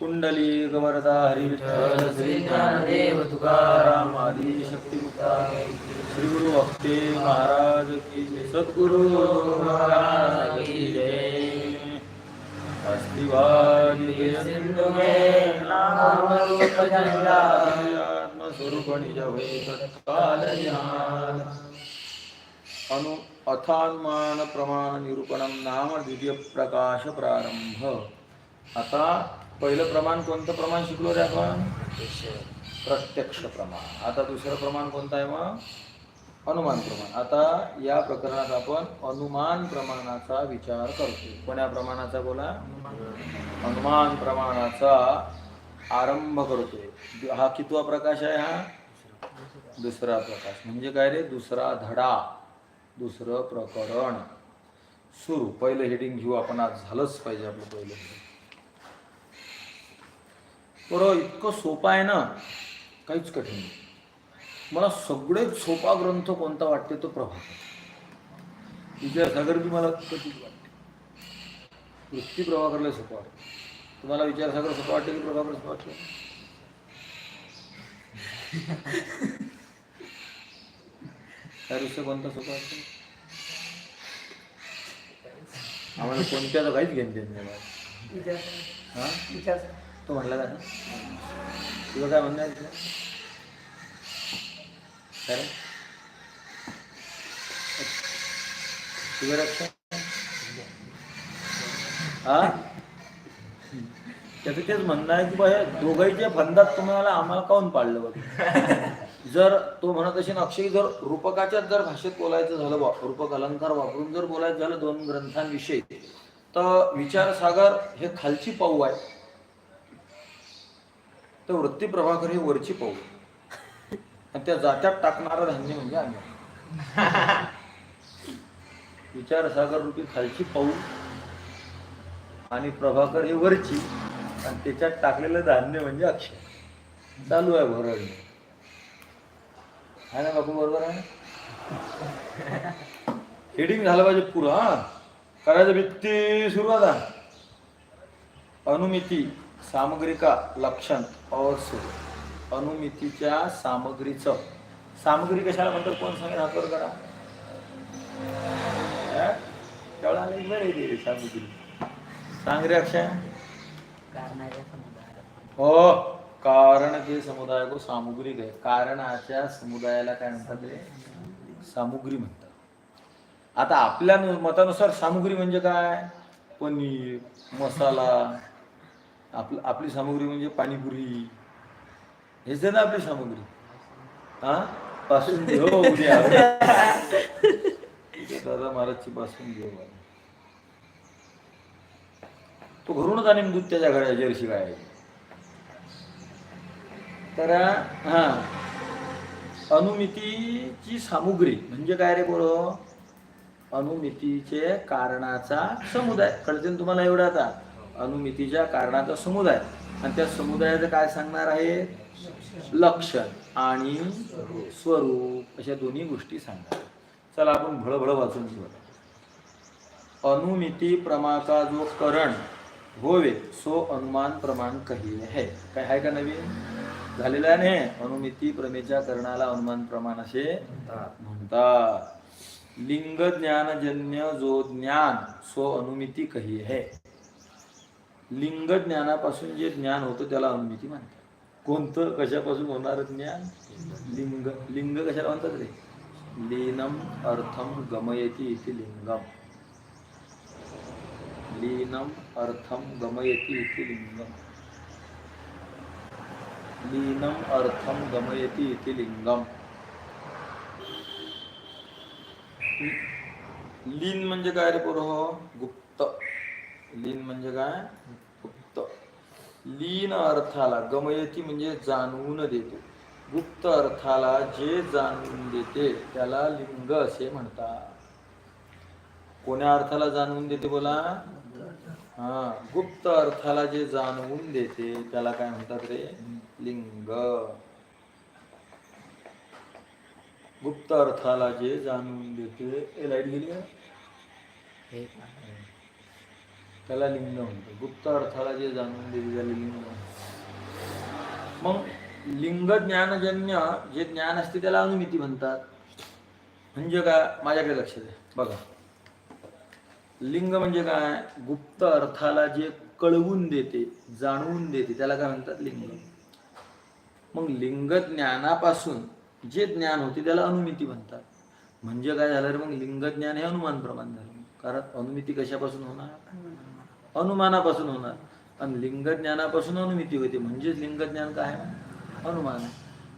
कुंडली गवरदा हरी विठ्ठल श्री ज्ञानदेव तुकाराम आदी शक्तिमुक्ता श्री गुरु भक्ते महाराज की जय. सद्गुरु महाराज की जय. अस्तिवादी सिंधु में नाम रूप जंगा आत्मस्वरूप निज होय तत्काल ज्ञान अनु अथानुमान प्रमाण निरूपणम नाम द्वितीय प्रकाश प्रारंभ आता पहिलं प्रमाण कोणतं प्रमाण शिकलो रे आपण? प्रत्यक्ष प्रमाण. आता दुसरं प्रमाण कोणतं आहे मग? अनुमान प्रमाण. आता या प्रकरणात आपण अनुमान प्रमाणाचा विचार करतो. कोण्या प्रमाणाचा बोला? अनुमान प्रमाणाचा आरंभ करतोय. हा कितवा प्रकाश आहे हा? दुसरा प्रकाश. म्हणजे काय रे? दुसरा धडा. दुसरं प्रकरण. सुरू. पहिलं हेडिंग घेऊ आपण. आज झालंच पाहिजे आपलं पहिलं बरं इतकं सोपं आहे ना? काहीच कठीण नाही. मला सगळ्यात सोपा ग्रंथ कोणता वाटते तो प्रभाकर. विचारसागर बी मला कठीण वाटते. वृत्ती प्रभाकरला सोपं वाटते. तुम्हाला विचारसागर सोपं वाटते की प्रभाकर सोपं वाटते? आयुष्य कोणता सोपं वाटतं? आम्हाला कोणत्याचं काहीच घेणं देणं नाही. हा? तो म्हणला का तुझं काय म्हणणं आहे तिथं तुझं रक्षण हा? त्याचं तेच म्हणणं आहे की बा दोघांच्या फंदात तुम्हाला आम्हाला काऊन पाडलं बघ? जर तो म्हणत असेल अक्षय जर रूपकाच्याच जर भाषेत बोलायचं झालं बा रूपक अलंकार वापरून जर बोलायचं झालं दोन ग्रंथांविषयी तर विचारसागर हे खालची पाऊ आहे. तर वृत्ती प्रभाकर हे वरची पाऊ आणि त्या जात्यात टाकणारं धान्य म्हणजे आम्ही. विचारसागर रूपी खालची पाऊ आणि प्रभाकर हे वरची. आणि त्याच्यात टाकलेलं धान्य म्हणजे अक्षय. चालू आहे भरडणे आहे ना बापू बरोबर आहे हेडिंग झालं पाहिजे पुरं करायचं भित्ती सुरू आता अनुमिती. सामग्रिका लक्षण असुर अनुमितीच्या सामग्रीचं. सामग्री कशाला म्हणतात? कोण सांगेल? हातवर करा. की बरं सामग्री. सांग रे अक्षय. हो कारण के समुदाय को सामुग्रिक आहे कारणाच्या समुदायाला काय म्हणतात रे? सामुग्री म्हणतात. आता आपल्या मतानुसार सामुग्री म्हणजे काय? पनीर मसाला आपलं आपली सामग्री म्हणजे पाणीपुरी. हेच आहे ना आपली सामग्री. हा? पासून घेऊ उद्या. दादा महाराजची पासून घेऊ तो घरूनच आणि दूध त्याच्या घड्या जर्शी काय आहे तर हा अनुमितीची सामुग्री. म्हणजे काय रे बोलो अनुमितीचे कारणाचा समुदाय. कळते तुम्हाला एवढा आता? अनुमितीच्या कारणाचा समुदाय. आणि त्या समुदायाचं काय सांगणार आहे? लक्षण आणि स्वरूप अशा दोन्ही गोष्टी सांगणार चला आपण भळभळ वाचून घेऊ अनुमिती प्रमाका जो करण होवे सो अनुमान प्रमाण कही है. काय आहे का नवीन? झालेला नाही अनुमिती प्रमेच्या करणाला अनुमान प्रमाण असे म्हणतात. लिंग ज्ञानजन्य जो ज्ञान सो अनुमिती कही है. लिंग ज्ञानापासून जे ज्ञान होतं त्याला अनुमिती म्हणतात. कोणतं कशापासून होणार ज्ञान? लिंग. लिंग कशाला म्हणतात रे? लीनम अर्थम गमयती इथे लिंगम. लीनम अर्थम गमयति इति लिंगम. लीनम अर्थम गमयति इथे लिंगम. लीन म्हणजे काय रे पोरं? गुप्त. लीन म्हणजे काय? गुप्त. लीन अर्थाला गमयती म्हणजे जाणवून देते. गुप्त अर्थाला जे जाणवून देते त्याला लिंग असे म्हणतात. कोण्या अर्थाला जाणवून देते बोला? हा गुप्त अर्थाला जे जाणवून देते त्याला काय म्हणतात रे? लिंग. गुप्त अर्थाला जे जाणवून देते लाइट गेली का? त्याला लिंग म्हणतो. गुप्त अर्थाला जे जाणून देते त्याला लिंग म्हणतो. मग लिंग ज्ञानजन्य जे ज्ञान असते त्याला अनुमिती म्हणतात. म्हणजे काय? माझ्याकडे लक्ष द्या. बघा. लिंग म्हणजे काय? गुप्त अर्थाला जे कळवून देते जाणवून देते त्याला काय म्हणतात? लिंग. मग लिंग ज्ञानापासून जे ज्ञान होते त्याला अनुमिती म्हणतात. म्हणजे काय झालं रे मग? लिंग ज्ञान हे अनुमान प्रमाण झालं. कारण अनुमिती कशापासून होणार? अनुमानापासून होणार. आणि लिंग ज्ञानापासून अनुमिती होते. म्हणजेच लिंग ज्ञान काय? आहे अनुमान आहे.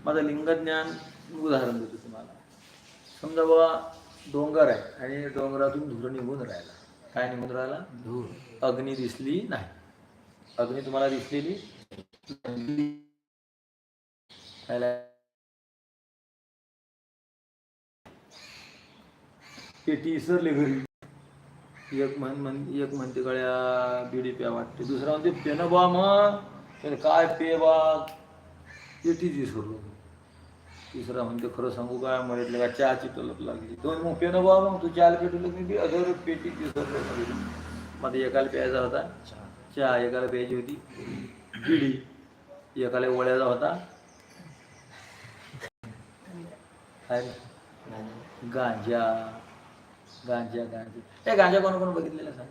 माझं लिंग ज्ञान उदाहरण देतो तुम्हाला. समजा बाबा डोंगर आहे आणि डोंगरातून धूर निघून राहिला. काय निघून राहिला? धूर. अग्नी दिसली नाही. अग्नी तुम्हाला दिसलेली. पेटी इसरली घरी. एक म्हण म्हण एक म्हणते गळ्या बिडी प्या वाटते. दुसरा म्हणते पेन बा मग काय पे बा पेटीच विसरलो तिसरा म्हणते खरं सांगू काय मरेतले का चहाची तलप लागली. दोन मग पेन बा मग तू चहाला पेटवलं मी बी अधर पेटी विसरलो मध्ये एकाला प्यायचा होता चहा. एकाला प्यायची होती बिडी. एकाला वळ्याचा होता. गांजा. गांजा गांजा. ए गांजा कोण कोण बघितलेला सांग.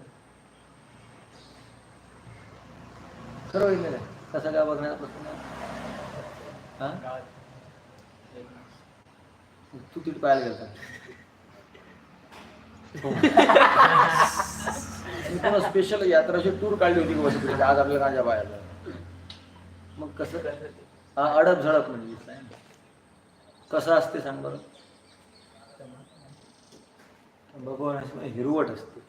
खरं बघितलेलं आहे? कसा काय बघण्याचा प्रश्न तू तिथे पाहायला गेलता. मी स्पेशल यात्राची टूर काढली होती वर्षभर आज आपल्याला गांजा पाहायला मग कसं? काय अडप झडप म्हणजे कसं असते सांग बरं? भगवान हिरवट असते.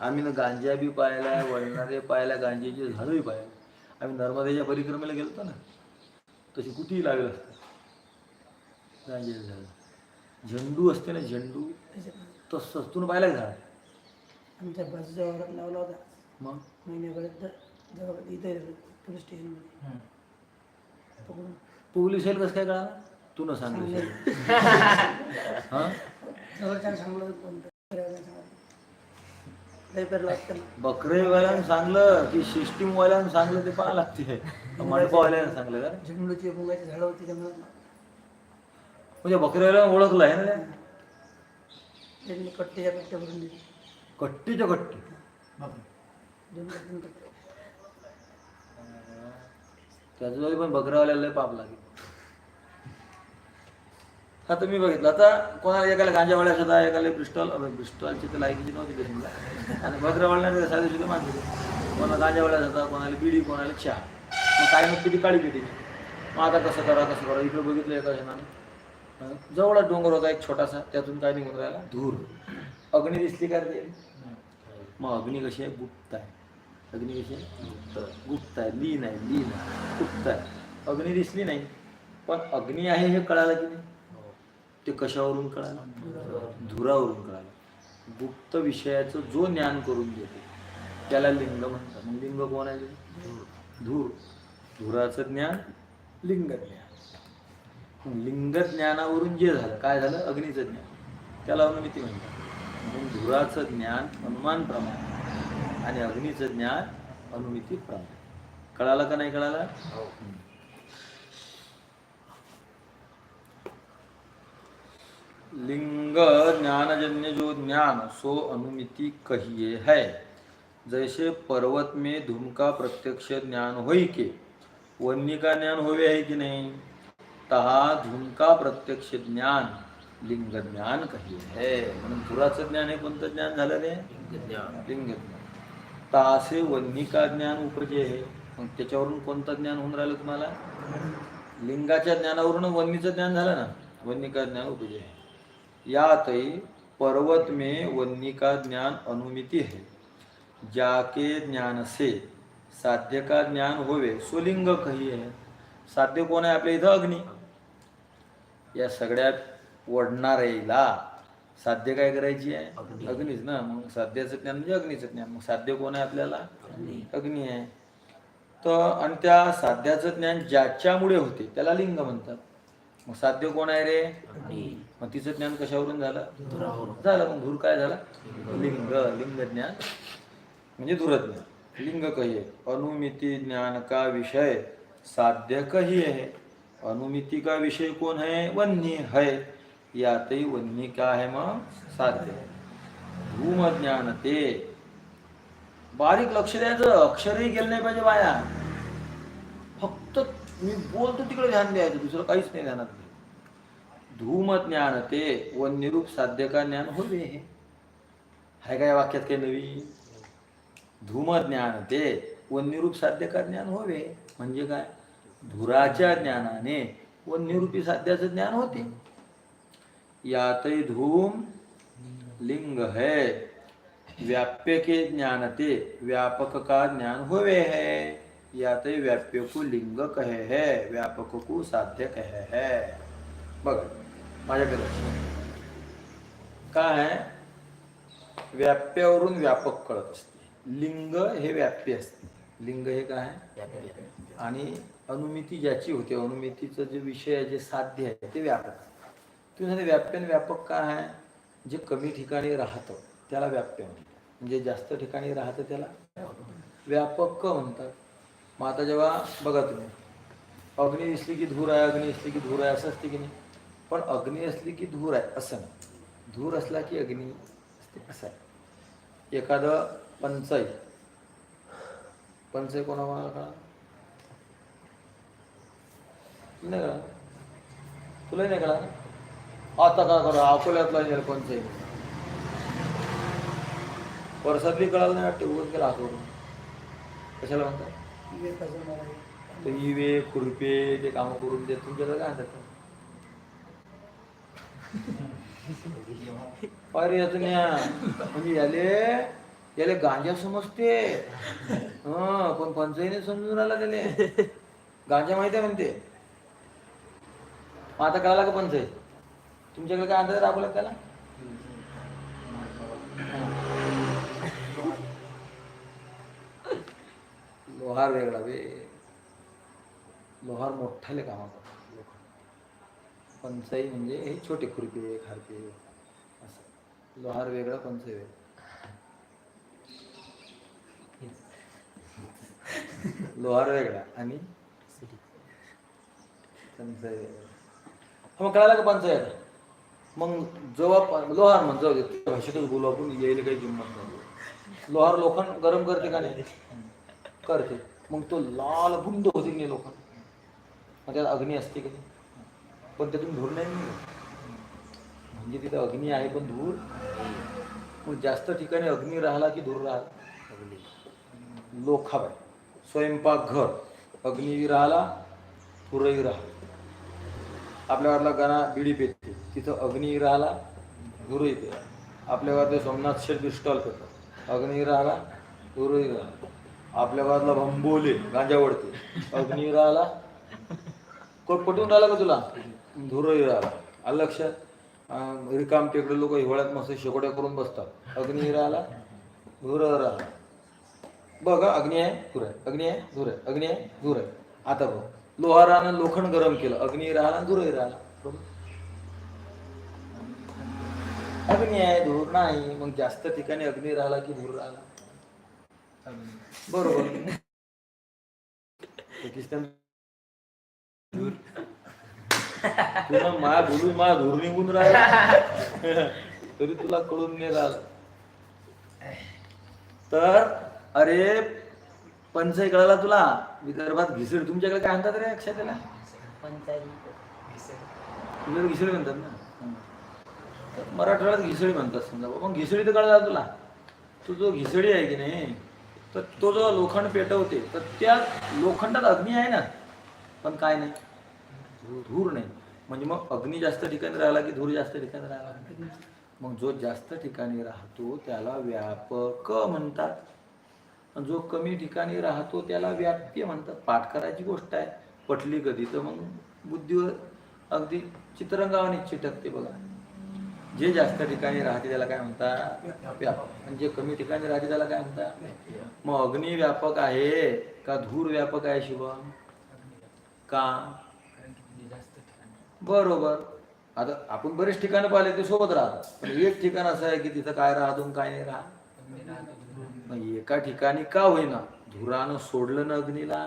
आम्ही ना गांजा बी पाहिला वळणारे पाहिला गांजेचे झाडंही पाहिलं आम्ही नर्मदेच्या परिक्रमेला गेलतो ना तशी कुठेही लागलं असतं. गांजेचं झाड. झेंडू असते ना झेंडू. तसंच तू पाहिला झाड? आमच्या बसच्या वावरात लावला होता. मग? महिन्याकडे जवळ इथे पोलीस स्टेशनमध्ये. पोलीस येईल कसं काय कळा तू न सांगितलं हा? जवळच्या सांगलं कोणतं? लागतं बकरेवाल्यानं सांगलं की सिस्टीम वाल्यानं सांगलं ते पाहा लागते. मंडपावाल्यानं सांगलं का? झेंडूची मुगाची झाडं होती म्हणजे बकरेवाल्यानं ओळखलं आहे ना? त्यांनी कट्ट्याच्या कट्ट्या भरून दिली कट्टीच्या कट्टी. कट्टे त्याच्यामध्ये पण बकऱ्यावाल्याला लय पाप लागेल. आता मी बघितलं. आता कोणाला एकाला गांजावाल्याचा होता एकाला पिस्टॉल पिस्टॉलची तर लायकीची नव्हती कधी आणि बकऱ्यावाल्याने साध्या सुद्धा मानते. कोणाला गांजावाल्याचा होता कोणाला बिडी कोणाला चहा मग काय मग किती काळी पिटी मग आता कसं करा कसं करा. इकडे बघितलं एका जणाने. जवळच डोंगर होता एक छोटासा त्यातून काय निघून राहिला? धूर. अग्नी दिसली का रे? मग अग्नी कशी आहे? गुप्त आहे. अग्नी कशी आहे? गुप्त. गुप्त आहे. लीन आहे लीन आहे. गुप्त आहे. अग्नी दिसली नाही. पण अग्नी आहे हे कळालं की नाही? ते कशावरून कळालं? धुरावरून कळालं. गुप्त विषयाचं जो ज्ञान करून देते त्याला लिंग म्हणतात. मग लिंग कोण आहे? धूर. धुराचं ज्ञान लिंग ज्ञान. लिंग ज्ञानावरून जे झालं काय झालं? अग्नीचं ज्ञान. त्याला अनुमिती म्हणतात. म्हणून धुराचं ज्ञान अनुमान प्रमाण आणि अग्नीचं ज्ञान अनुमिती प्रमाण. कळालं का नाही कळालं? हो. लिंग ज्ञानजन्य जो ज्ञान सो अनुमिति कहिए है। जैसे पर्वत में धूम का प्रत्यक्ष ज्ञान होई के वन्य का ज्ञान होवे है की नहीं? तहा धूम का प्रत्यक्ष ज्ञान लिंग ज्ञान कहिए है। म्हणून धुराचं ज्ञान हे कोणतं ज्ञान झालं रे? लिंग ज्ञान. तासे वन्य का ज्ञान उपजे आहे मग त्याच्यावरून कोणतं ज्ञान होऊन राहिलं तुम्हाला? लिंगाच्या ज्ञानावरून वन्नीचं ज्ञान झालं ना? वन्य का ज्ञान उपजे आहे यातही पर्वत में वन्य का ज्ञान अनुमिति है। जाके ज्ञान से साध्य का ज्ञान होवे स्वलिंग कही है। साध्य कोण आहे आपल्या इथं? अग्नी. या सगळ्या वडणाऱ्याला साध्य काय करायची आहे? अग्नीच ना. मग साध्याचं ज्ञान म्हणजे अग्नीचं ज्ञान. मग साध्य कोण आहे आपल्याला? अग्नी आहे. तर आणि त्या साध्याचं ज्ञान ज्याच्यामुळे होते त्याला लिंग म्हणतात. मग साध्य कोण आहे रे? मग तिचं ज्ञान कशावरून झालं? झालं मग धूर काय झाला? लिंग लिंग ज्ञान. म्हणजे धुरज्ञान. लिंग कहिए अनुमिति ज्ञान का विषय? साध्य कही है अनुमिति का विषय कौन है वन्य है यातही वन्य क्या है मग? साध्य धूम ज्ञान ते. बारीक लक्ष द्यायचं. अक्षरही गेलं नाही पाहिजे वाया फक्त मी बोलतो तिकडे ध्यान द्यायचं दुसरं काहीच नाही ध्यानात. धूम ज्ञान ते व निरूप साध्य का ज्ञान होवे. हाय काय वाक्यात काही नवीन? धूम ज्ञान ते व निरूप साध्य का ज्ञान होवे. म्हणजे काय? धुराच्या ज्ञानाने व निरूपी साध्याचं ज्ञान होते. यातही धूम लिंग है. व्याप्य के ज्ञान ते व्यापक का ज्ञान होवे है. यातही व्याप्य को लिंग कहे है व्यापक को साध्य कहे है. बघा माझ्याकडे. काय आहे? व्याप्यावरून व्यापक कळत असते. लिंग हे व्याप्य असते. लिंग हे काय आहे? आणि अनुमिती ज्याची होते अनुमितीचं जे विषय आहे जे साध्य आहे ते व्यापक तुम्ही आणि व्यापक काय आहे? जे कमी ठिकाणी राहतं त्याला व्याप्य म्हणतात. म्हणजे जास्त ठिकाणी राहतं त्याला? व्यापक म्हणतात. मग आता जेव्हा बघा तुम्ही अग्नी दिसली की धूर आहे अग्नी असली की धूर आहे असं असते की नाही? पण अग्नी असली की धूर आहे असं नाही. धूर असला की अग्नी असते असं आहे. एखादं पंचय पंचय कोणा का नाही कळा तुलाही नाही कळा आता का करा? अकोल्यातला येईल पंचय वर्षातली कळालं नाही वाटते उगत गेला हातवरून कशाला म्हणतात? तर इवे खुरपे ते कामं करून देत तुमच्याकडे काय आणतात? अरे याचं न्या म्हणजे याले याले गांजा समजते. हा पण पंचाईने समजून राहिला त्याले. गांजा माहिती आहे म्हणते. मग आता कळाला का पंचाई? तुमच्याकडे काय अंदाज राबवला त्याला? लोहार वेगळा वे लोहार मोठाले कामाचा पंचाई म्हणजे हे छोटे खुरपी खारपी असं. लोहार वेगळा पंचाई वेगळा. लोहार वेगळा आणि पंचाई वेगळा. मग कळाला का पंचायत मग जेव्हा लोहार म्हण जाऊ दे भाषेतच बोलू आपण यायला काही किंमत नाही. लोहार लोखंड गरम करते का नाही? करते. मग तो लाल बुंद होते की नाही मग त्यात अग्नी असते की पण त्यातून धूर नाही निघत. म्हणजे तिथे अग्नी आहे पण धूर मग जास्त ठिकाणी अग्नी राहिला की धूर राहिला? लोखाबाई स्वयंपाकघर. अग्नी राहिला पुरही राहिला. आपल्या वाटला गाणा बिडी पेते तिथं अग्नी राहिला धुरही पे आपल्या घरात सोमनाथ शेठ स्टॉल पेतो अग्नी राहिला धुरही राहिला. आपल्या घरातला भंबोले गांजावडते अग्निवीर आला पटून राहिला का तुला? धुरही राहिला. आलं लक्षात? रिकाम टेकडे लोक हिवाळ्यात मस्त शेकड्या करून बसतात. अग्निवीर आला धुर राहिला. बघा अग्नी आहे धुर आहे. अग्नी आहे धूर आहे. अग्नी आहे धुर आहे. आता बघ. लोहारानं लोखंड गरम केलं. अग्नी राहिला धुरही राहिला. अग्नि अग्नी आहे धूर नाही. मग जास्त ठिकाणी अग्नी राहिला की धूर राहिला? बरोबर. पाकिस्तान तुला माया बोलून माया धूर निघून राहिला. तरी तुला कळून नाही राहिलं. तर अरे पंचय कळाला तुला विदर्भात घिसड. तुमच्याकडे काय म्हणतात रे अक्षय त्याला? तुझ्याकडे घिसडी म्हणतात ना? मराठवाड्यात घिसडी म्हणतात समजा. मग घिसडी तर कळाला तुला. तो जो घिसडी आहे की नाही? तर तो जो लोखंड पेटवते तर त्या लोखंडात अग्नी आहे ना? पण काय नाही. धूर नाही. म्हणजे मग अग्नी जास्त ठिकाणी राहिला की धूर जास्त ठिकाणी राहिला? मग जो जास्त ठिकाणी राहतो त्याला व्यापक म्हणतात. आणि जो कमी ठिकाणी राहतो त्याला व्याप्य म्हणतात. पाठ करायची गोष्ट आहे. पटली कधी तर मग बुद्धीवर अगदी चित्रंगावाने चिटकते बघा. जे जास्त ठिकाणी राहते त्याला काय म्हणता? व्यापक. आणि जे कमी ठिकाणी राहते त्याला काय म्हणतात मग अग्नी व्यापक आहे का धूर व्यापक आहे शिवम का? बरोबर. आता आपण बरेच ठिकाणं पाहिले ते सोबत राहतात. पण एक ठिकाण असं आहे की तिथं काय राहतो काय नाही राहत? मग एका ठिकाणी का होईना? धुरानं सोडलं ना अग्नीला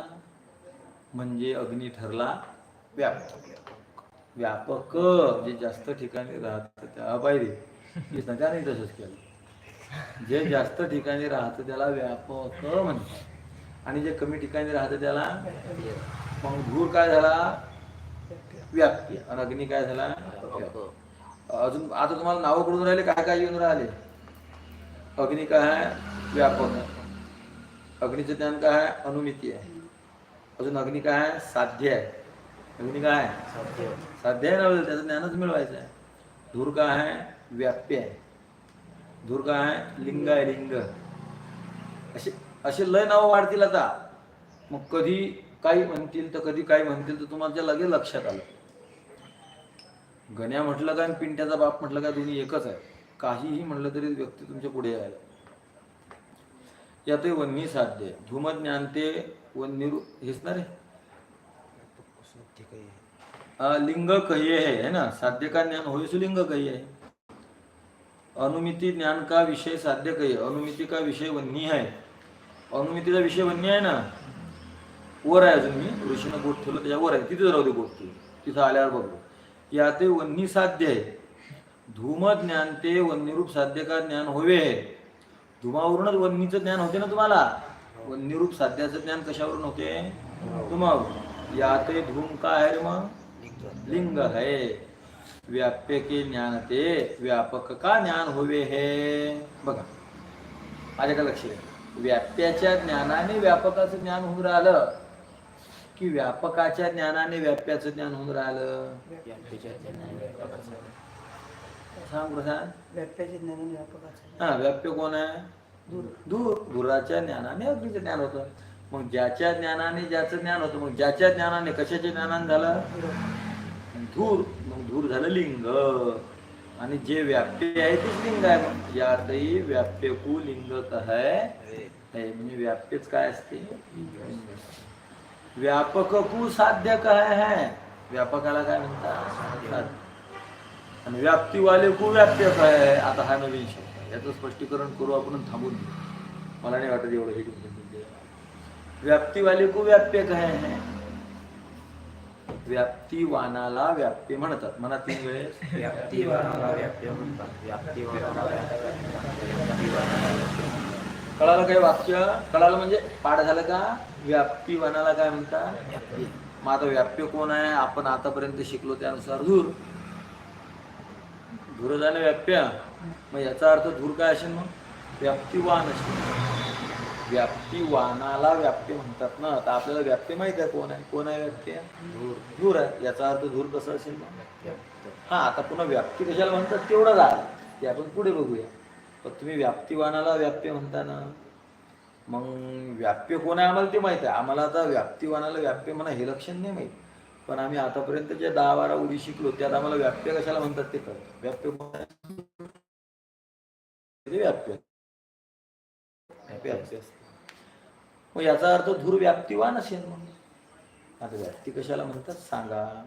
म्हणजे अग्नी ठरला व्यापक. व्यापक जे जास्त ठिकाणी राहतं त्याला पाहिजे त्याने तसंच केलं. जे जास्त ठिकाणी राहतं त्याला व्यापक म्हणतात. आणि जे कमी ठिकाणी राहतं त्याला मग धूर काय झाला? व्याप्ती. आणि अग्नी काय झाला? अजून आता तुम्हाला नावं कडून राहिले काय काय येऊन राहिले? अग्नी काय आहे? व्यापक अग्नीचं ज्ञान काय आहे? अनुमिती आहे. अजून अग्नी काय आहे? साध्य आहे. अग्नी काय? आहे साध्य आहे ना त्याचं ज्ञानच मिळवायचं आहे. धूर काय आहे व्याप्य आहे. धूर काय आहे लिंग आहे लिंग. असे असे लय नावं वाढतील आता. मग कधी काही म्हणतील तर कधी काही म्हणतील तर तुम्हाला लगेच लक्षात आलं. गण्या म्हटलं काय आणि पिंट्याचा बाप म्हटलं काय दोन्ही एकच आहे. काहीही म्हटलं तरी व्यक्ती तुमच्यापुढे यायला. यातही वन्नी साध्य आहे. धूम ज्ञान ते वन्नी हेच ना रे? अ, लिंग कहिये है है ना? साध्य का ज्ञान होय सो लिंग कहिये है। अनुमिति ज्ञान का विषय साध्य कहिये अनुमिति का विषय वन्नी आहे अनुमितीचा विषय वन्नी आहे ना? वर आहे अजून मी. ऋषीनं बोट ठेवलं त्याच्या वर आहे. तिथेच राहू दे तू. तिथं आल्यावर बघू. या ते वन्नी साध्य आहे. धूम ज्ञान ते वन्यरूप साध्य का ज्ञान होवे आहे. धुमावरूनच वन्नीचं ज्ञान होते ना तुम्हाला? वन्यरूप साध्याचं ज्ञान कशावरून होते? धुमावरून. या ते धूम काय आहे रे मग? लिंग. है. व्याप्य के ज्ञान ते व्यापक का ज्ञान होवे हे? बघा. माझ्याकडे लक्ष द्या. व्याप्याच्या ज्ञानाने व्यापकाचं ज्ञान होऊन राहिलं की व्यापकाच्या ज्ञानाने व्याप्याचं ज्ञान होऊन राहिलं? सांग प्रसाद. व्यापकाचं हा व्याप्य कोण आहे? दूर. धुराच्या ज्ञानाने अग्नीचं ज्ञान होतं. मग ज्याच्या ज्ञानाने ज्याचं ज्ञान होतं मग ज्याच्या ज्ञानाने कशाच्या ज्ञानाने झालं? धूर. मग धूर झालं लिंग. आणि जे व्याप्य आहे तेच लिंग आहे मग. यातही व्याप्य कु लिंग है म्हणजे व्याप्यच काय असते? व्यापक कु साध्य काय है. व्यापकाला काय म्हणतात? आणि व्याप्तीवाले कु व्याप्य काय आहे आता हा नवीन शब्द याचं स्पष्टीकरण करू आपण थांबून मला नाही वाटत एवढं हे तुम्ही व्याप्तीवाले को व्याप्य काय आहे व्याप्तीवानाला व्याप्य म्हणतात. म्हणा तीन वेळेस व्याप्तीवानाला व्याप्य म्हणतात. व्याप्तीवानाला कळालं काय वाक्य? कळालं म्हणजे पाठ झालं का? व्याप्तीवानाला काय म्हणतात? मग आता व्याप्य कोण आहे? आपण आतापर्यंत शिकलो त्यानुसार धूर. धूर झालं व्याप्य. मग याचा अर्थ धूर काय असेल मग? व्याप्तीवान असेल. व्याप्तीवानाला व्याप्ती म्हणतात ना. तर आपल्याला व्याप्ती माहीत आहे कोण आहे? कोण आहे व्याप्ती? धूर. धूर आहे. याचा अर्थ धूर कसा असेल हा आता पुन्हा व्याप्ती कशाला म्हणतात? तेवढं झाला ते आपण पुढे बघूया. पण तुम्ही व्याप्तीवानाला व्याप्य म्हणता ना मग व्याप्य कोण आहे आम्हाला ते माहीत आहे. आम्हाला आता व्याप्तीवानाला व्याप्य म्हणा हे लक्षण नाही माहीत. पण आम्ही आतापर्यंत जे दहा बारा उडी शिकलो त्यात आम्हाला व्याप्य कशाला म्हणतात ते कळतं. व्याप्य कोण आहे? व्याप्य. व्याप्य असते. मग याचा अर्थ धूर व्याप्तीवान असेल मग आता व्याप्ती कशाला म्हणतात? सांगा.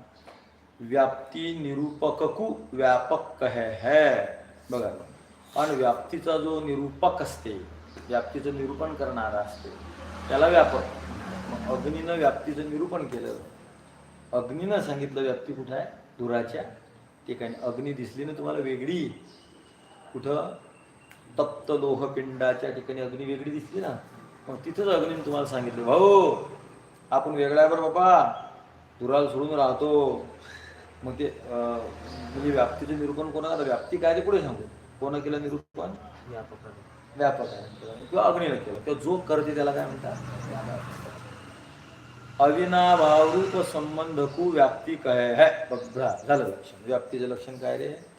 व्याप्ती निरूपककू व्यापक है है. बघा. आणि व्याप्तीचा जो निरूपक असते व्याप्तीचं निरूपण करणारा असते त्याला व्यापक मग अग्नीनं व्याप्तीचं निरूपण केलं. अग्नीनं सांगितलं व्याप्ती कुठं आहे? धुराच्या ठिकाणी. अग्नी दिसली ना तुम्हाला वेगळी. कुठं? तप्त लोहपिंडाच्या ठिकाणी अग्नी वेगळी दिसली ना मग तिथंच अग्नीने तुम्हाला सांगितलं भाऊ आपण वेगळा बरं बाबा धुराला सोडून राहतो. मग ते अं, म्हणजे व्याप्तीचं निरूपण कोणा व्याप्ती काय ते पुढे सांगू. कोणा केलं निरूपण? व्यापक आहे. किंवा अग्नीनं केलं. किंवा जो करते त्याला काय म्हणतात? अविनाभावरूप संबंध कु व्याप्ती काय? है बघ, झालं लक्षण. व्याप्तीचं लक्षण काय रे?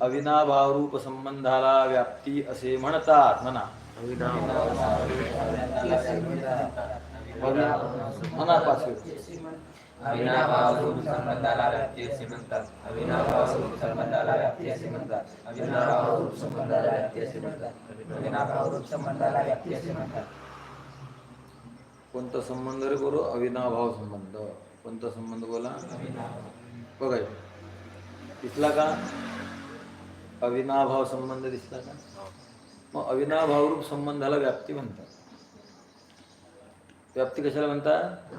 अविनाभाव रूप संबंधाला व्याप्ती असे म्हणतात. म्हणा. अविनाभावरूप संबंधाला व्याप्ती असे म्हणतात. अविनाभावरूप संबंधाला व्याप्ती असे म्हणतात. अविनाभावरूप संबंधाला व्याप्ती असे म्हणतात. अविनाभावरूप संबंधाला व्याप्ती असे म्हणतात. कोणता संबंध रे बरो अविनाभाव संबंध कोणता संबंध बोला? बघा. दिसला का? अविनाभाव संबंध दिसला का? मग अविनाभावरूप संबंधाला व्याप्ती म्हणतात. व्याप्ती कशाला म्हणतात?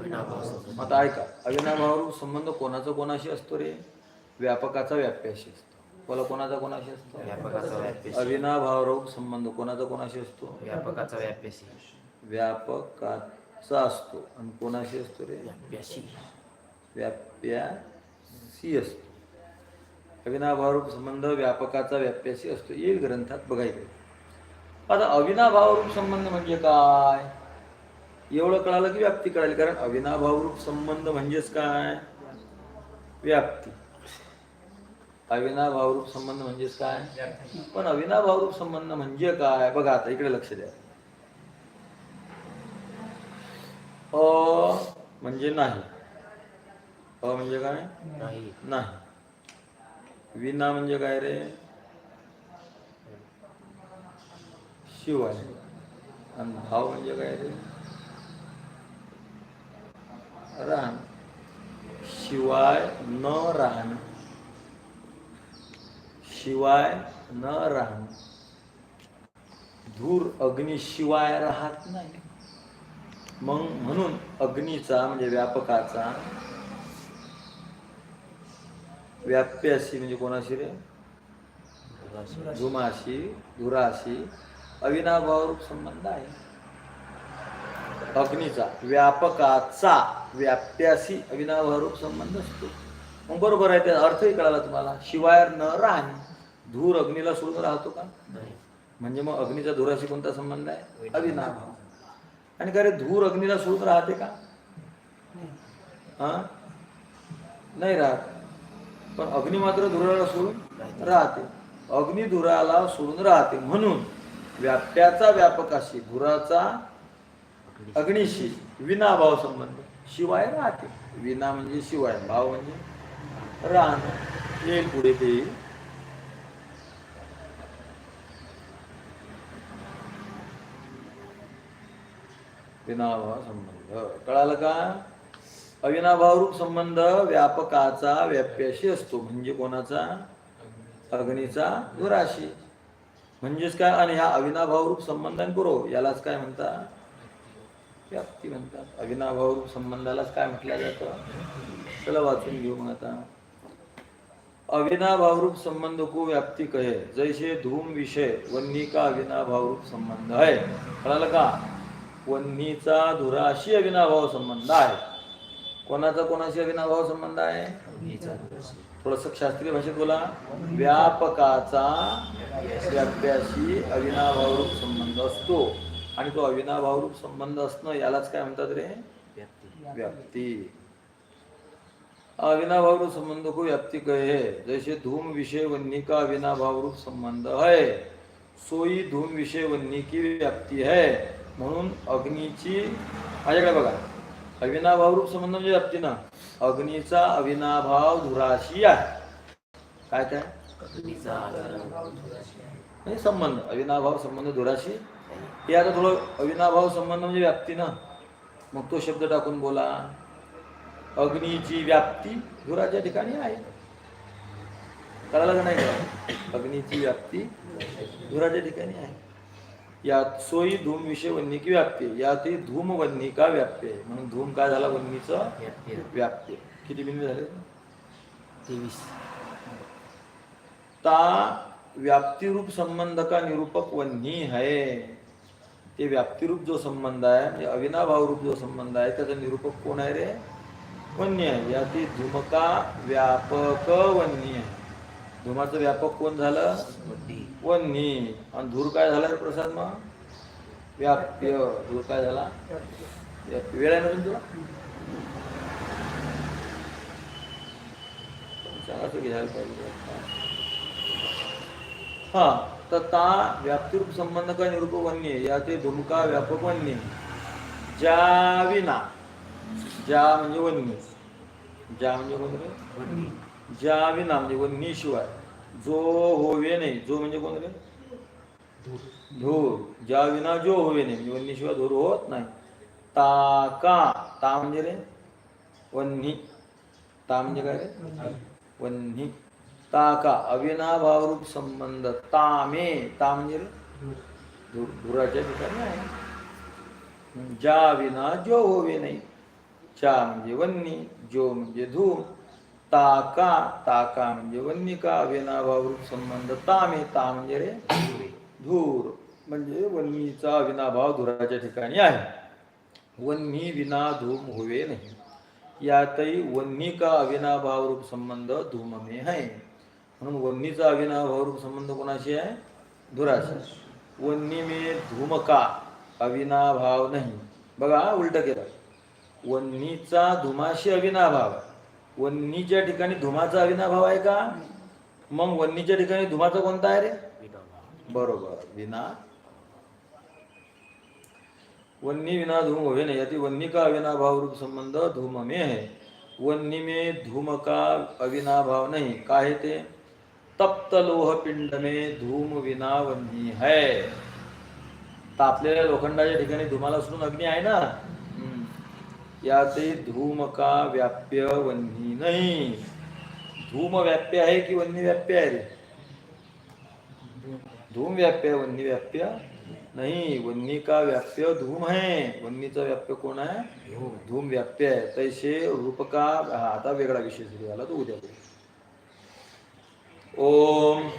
मग आता ऐका अविनाभावरूप संबंध कोणाचा कोणाशी असतो रे? व्यापकाचा व्याप्याशी असतो. बोला कोणाचा कोणाशी असतो? अविनाभावरूप संबंध कोणाचा कोणाशी असतो? व्यापकाचा व्याप्यशी. व्यापकाचा असतो. आणि कोणाशी असतो रे? व्याप्याशी. व्याप्याशी असतो. अविनाभावरूप संबंध व्यापकाचा व्याप्याशी असतो. येईल ग्रंथात बघायचं आता अविनाभावरूप संबंध म्हणजे काय? एवढं कळालं की व्याप्ती कळाली. कारण अविनाभावरूप संबंध म्हणजेच काय? व्याप्ती. अविनाभावरूप संबंध म्हणजेच काय? पण अविनाभावरूप संबंध म्हणजे काय? बघा आता इकडे लक्ष द्या. अ म्हणजे नाही. अ म्हणजे काय? नाही. नाही. विना म्हणजे काय रे? शिवाय. आणि भाव म्हणजे काय रे? राहण शिवाय न राहण शिवाय न राहण धूर अग्निशिवाय राहत नाही. मग म्हणून अग्नीचा म्हणजे व्यापकाचा व्याप्याशी म्हणजे कोणाशी रे? धुमाशी धुराशी अविनाभावरूप संबंध आहे. अग्नीचा व्यापकाचा व्याप्याशी अविनाभावरूप संबंध असतो. मग बरोबर आहे त्याचा अर्थही कळाला तुम्हाला. शिवाय न राहणे धूर अग्नीला सोडून राहतो का? नाही. म्हणजे मग अग्नीचा धुराशी कोणता संबंध आहे? अविनाभाव. आणि का रे धूर अग्नीला सोडून राहते का? हा? नाही राहत. पण अग्नी मात्र धुराला सोडून राहते. अग्नी धुराला सोडून राहते. म्हणून व्याप्याचा व्यापकाशी धुराचा अग्नीशी विनाभाव संबंध. शिवाय राहते. विना म्हणजे शिवाय. भाव म्हणजे राहणं. येईल पुढे ते येईल. विनाभाव संबंध. कळालं का? अविनाभावरूप संबंध व्यापकाचा व्याप्याशी असतो. म्हणजे कोणाचा? अग्नीचा दुराशी. म्हणजेच काय? आणि ह्या अविनाभावरूप संबंधांपुरो यालाच काय म्हणतात व्याप्ती म्हणतात. अविनाभावरूप संबंधालाच काय म्हटलं जातं? चला वाचून घेऊ मग आता. अविनाभावरूप संबंध को व्याप्ती कहे. जैसे धूम विषय वन्नी का अविनाभावरूप संबंध आहे. कळालं का? वन्नीचा धुराशी अविनाभाव संबंध आहे. कोणाचा कोणाशी अविनाभाव संबंध आहे? थोडस शास्त्रीय भाषेत बोला. व्यापकाचा व्याप्याशी अविनाभावरूप संबंध असतो. आणि तो अविनाभावरूप संबंध असणं यालाच काय म्हणतात रे? व्याप्ती अविनाभाव रूप संबंध को व्याप्ति कहे. जसे जैसे धूम विषय वन्नी का अविनाभाव रूप संबंध है सोई धूम विषय वन्नी की व्याप्ती है. म्हणून अग्नीची माझ्याकडे बघा. अविनाभाव रूप संबंध म्हणजे व्याप्ती ना अग्नीचा अविनाभाव धुराशी आहे. काय काय? म्हणजे संबंध अविनाभाव संबंध धुराशी. हे आता थोडं अविनाभाव संबंध म्हणजे व्याप्ती ना मग तो शब्द टाकून बोला. अग्नीची व्याप्ती धुराच्या ठिकाणी आहे. कळालं का नाही का? अग्नीची व्याप्ती धुराच्या ठिकाणी आहे. यात सोयी धूम विषय वन्नी की व्याप्ती आहे. यात ही धूम वन्नी का व्याप्ती. आहे म्हणून धूम काय झाला? वन्नीचं व्याप्ती. व्याप्ती. किती बिंदू झाले? तेवीस. ता व्याप्तिरूप संबंध का निरूपक वन्नी है. ते व्याप्तिरूप जो संबंध आहे म्हणजे अविनाभाव रूप जो संबंध आहे त्याचा निरूपक कोण आहे रे? वन्य आहे. यातील धुमका व्यापक वन्नी आहे. धुमाचं व्यापक कोण झालं? वन्नी. आणि धूर काय झाला रे प्रसाद मग? व्याप्य. धूर काय झाला. वेळ आहे ना तुमचं सांगा तो घ्यायला पाहिजे. हा तर ता व्याप्तिरूप संबंध का निरूप वन्य या ते धुमका व्यापक वन्य ज्या विना ज्या म्हणजे वन्य ज्या म्हणजे कोण ज्या विना म्हणजे वन्नी शिवाय जो होवे नाही जो म्हणजे कोण रे धूर. ज्या विना जो होवे नाही म्हणजे वन्नी शिवाय धूर होत नाही. ता का? ता म्हणजे रे? वन्नी. ता म्हणजे काय रे? वन्नी. ता का? अविनाभाव रूप संबंध तामे ता म्हणजे रे? धु धुराच्या ठिकाणी आहे. ज्या विना जो होवे नाही चा म्हणजे वन्नी जो म्हणजे धूम ताका ताका म्हणजे वन्निका का विनाभाव संबंध तामे ता म्हणजे रे धूर. म्हणजे वन्नीचा अविनाभाव धुराच्या ठिकाणी आहे. वन्नी विना धूम होवे नाही. यातही वन्नी का अविनाभाव रूप संबंध धूममे आहे. म्हणून वन्नीचा अविनाभाव रूप संबंध कोणाशी आहे? धुराशी. वन्नी मे धूम का अविनाभाव नाही. बघा उलट केलं. वन्नीचा धुमाशी अविनाभाव आहे. वन्नीच्या ठिकाणी धुमाचा अविनाभाव आहे का? मग वन्नीच्या ठिकाणी धुमाचा कोणता आहे रे? बरोबर विना. वन्नी विना धूम होवे नाही याती वन्नी का अविनाभाव रूप संबंध धूम में है. वन्नी में धूम का अविनाभाव नहीं काहे ते? तप्त लोह पिंड में धूम विना वन्नी है. तापलेल्या लोखंडाच्या ठिकाणी धुमाला सोडून अग्नी आहे ना? याते ते का व्याप्य वन्ही नाही. धूम व्याप्य आहे की वन्नी व्याप्य आहे रे? धूम व्याप्य है वन्नी व्याप्य नाही. वन्नी का व्याप्य धूम आहे. वन्नीचा व्याप्य कोण आहे? धूम व्याप्य आहे. तैसे रूपका हा आता वेगळा विषय सुरू झाला तो उद्या ओम.